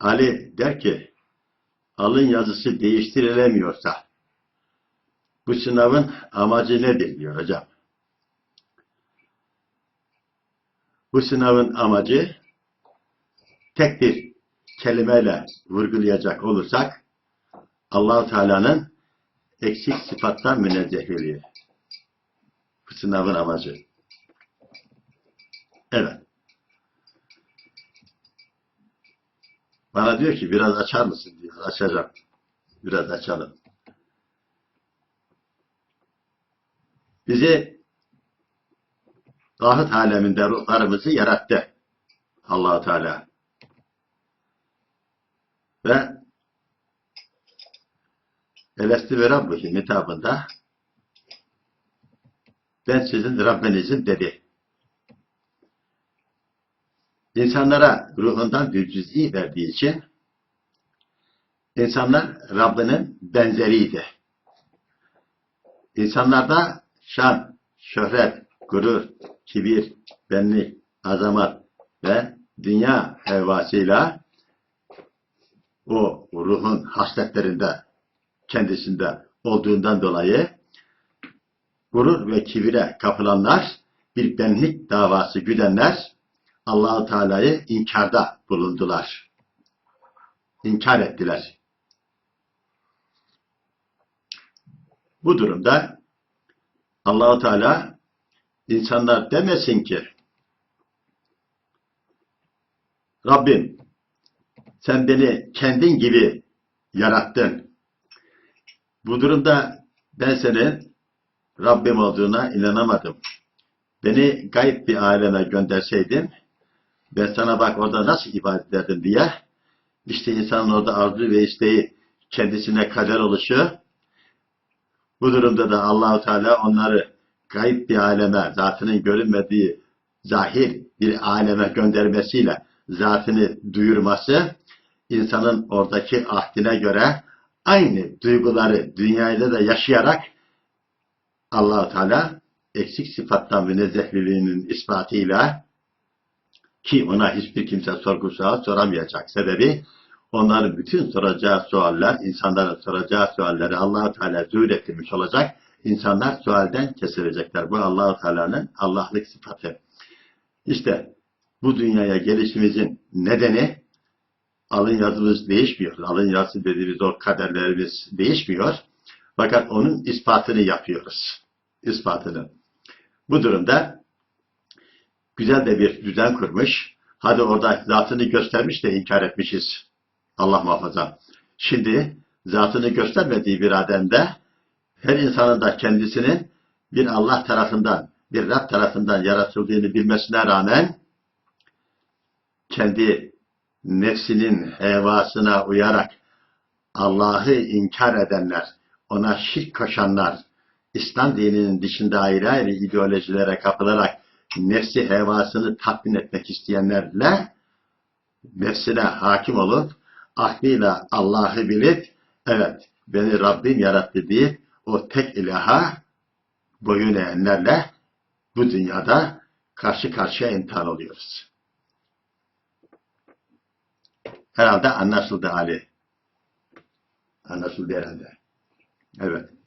Ali der ki alın yazısı değiştirilemiyorsa bu sınavın amacı nedir diyor hocam. Bu sınavın amacı tek bir kelimeyle vurgulayacak olursak Allahu Teala'nın eksik sıfattan münezzehliği. Bu sınavın amacı. Evet. Bana diyor ki biraz açar mısın diyor. Açacağım. Biraz açalım. Bizi rahmet aleminde ruhlarımızı yarattı. allah Teala. Ve Elesti ve Rabbuhim hitabında ben sizin Rabbinizim dedi. İnsanlara ruhundan bir cüz'i verdiği için insanlar Rabbinin benzeriydi. İnsanlarda şan, şöhret, gurur, kibir, benlik, azamat ve dünya hevasıyla o ruhun hasletlerinde kendisinde olduğundan dolayı gurur ve kibire kapılanlar, bir benlik davası güdenler Allahu Teala'yı inkarda bulundular. İnkar ettiler. Bu durumda Allahu Teala insanlar demesin ki Rabbim sen beni kendin gibi yarattın. Bu durumda ben senin Rabbim olduğuna inanamadım. Beni gayb bir aleme gönderseydin ben sana bak orada nasıl ibadet ederdim diye işte insanın orada arzu ve isteği kendisine kader oluşu bu durumda da Allahu Teala onları gayb bir aleme, zatının görünmediği zahir bir aleme göndermesiyle zatını duyurması insanın oradaki ahdine göre aynı duyguları dünyada da yaşayarak Allahu Teala eksik sıfattan münezzehliğinin ispatıyla ki ona hiçbir kimse sorgu sual soramayacak sebebi onların bütün soracağı sualler, insanların soracağı sualleri Allahu Teala zuhur olacak. İnsanlar sualden kesilecekler. Bu Allahu Teala'nın Allah'lık sıfatı. İşte bu dünyaya gelişimizin nedeni alın yazımız değişmiyor. Alın yazısı dediğimiz o kaderlerimiz değişmiyor. Fakat onun ispatını yapıyoruz. İspatını. Bu durumda güzel de bir düzen kurmuş. Hadi orada zatını göstermiş de inkar etmişiz. Allah muhafaza. Şimdi zatını göstermediği bir ademde her insanın da kendisinin bir Allah tarafından, bir Rab tarafından yaratıldığını bilmesine rağmen kendi nefsinin hevasına uyarak Allah'ı inkar edenler, ona şirk koşanlar, İslam dininin dışında ayrı ayrı ideolojilere kapılarak nefsi hevasını tatmin etmek isteyenlerle nefsine hakim olup aklıyla Allah'ı bilip evet beni Rabbim yarattı deyip o tek ilaha boyun eğenlerle bu dünyada karşı karşıya imtihan oluyoruz. Herhalde anlaşıldı Ali. Anlaşıldı herhalde. Evet.